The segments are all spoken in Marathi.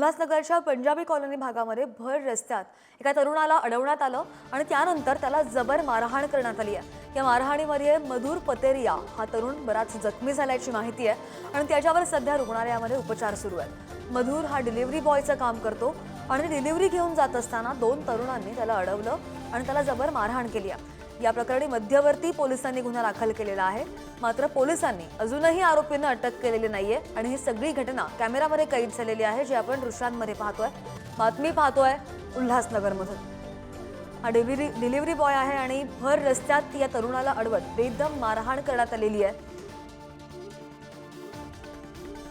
उल्हासनगरच्या पंजाबी कॉलनी भागामध्ये भर रस्त्यात एका तरुणाला अडवण्यात आलं आणि त्यानंतर त्याला जबर मारहाण करण्यात आली आहे. या मारहाणीमध्ये मधुर पतेरिया हा तरुण बराच जखमी झाल्याची माहिती आहे आणि त्याच्यावर सध्या रुग्णालयामध्ये उपचार सुरू आहेत. मधुर हा डिलिव्हरी बॉयचं काम करतो आणि डिलिव्हरी घेऊन जात असताना दोन तरुणांनी त्याला अडवलं आणि त्याला जबर मारहाण केली आहे. या प्रकरणी मध्यवर्ती पोलिसांनी गुन्हा दाखल केलेला आहे. मात्र पोलिसांनी अजूनही आरोपींना अटक केलेली नाहीये आणि ही सगळी घटना कॅमेरामध्ये कैद झालेली आहे जी आपण दृश्यांमध्ये पाहतोय. बातमी पाहतोय उल्हासनगरमधून. हा डिलिव्हरी डिलिव्हरी बॉय आहे आणि भर रस्त्यात या तरुणाला अडवत बेदम मारहाण करण्यात आलेली आहे.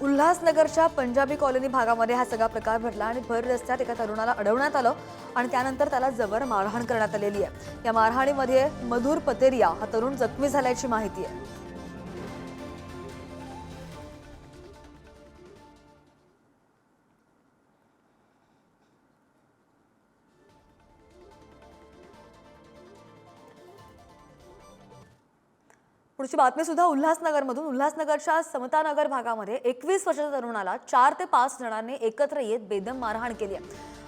उल्हासनगरच्या पंजाबी कॉलनी भागामध्ये हा सगळा प्रकार घडला आणि भर रस्त्यात एका तरुणाला अडवण्यात आलं आणि त्यानंतर त्याला जबर मारहाण करण्यात आलेली आहे. या मारहाणीमध्ये मधुर पतेरिया हा तरुण जखमी झाल्याची माहिती आहे. पुढची बातमी सुद्धा उल्हासनगरमधून. उल्हासनगरच्या समतानगर भागामध्ये एकवीस वर्षाच्या तरुणाला चार ते पाच जणांनी एकत्र येत बेदम मारहाण केली आहे.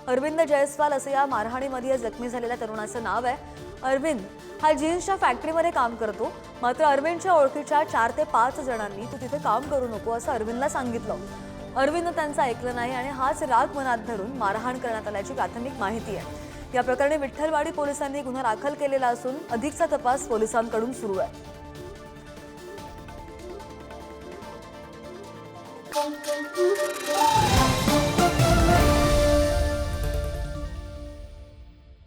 अरविंद जयस्वाल असं या मारहाणीमध्ये जखमी झालेल्या तरुणाचं नाव आहे. अरविंद हा जीन्सच्या फॅक्टरीमध्ये काम करतो. मात्र अरविंदच्या ओळखीच्या चार ते पाच जणांनी तू तिथे काम करू नको असं अरविंदला सांगितलं. अरविंद त्यांचं ऐकलं नाही आणि हाच राग मनात धरून मारहाण करण्यात आल्याची प्राथमिक माहिती आहे. या प्रकरणी विठ्ठलवाडी पोलिसांनी गुन्हा दाखल केलेला असून अधिकचा तपास पोलिसांकडून सुरू आहे. Boom, boom, boom.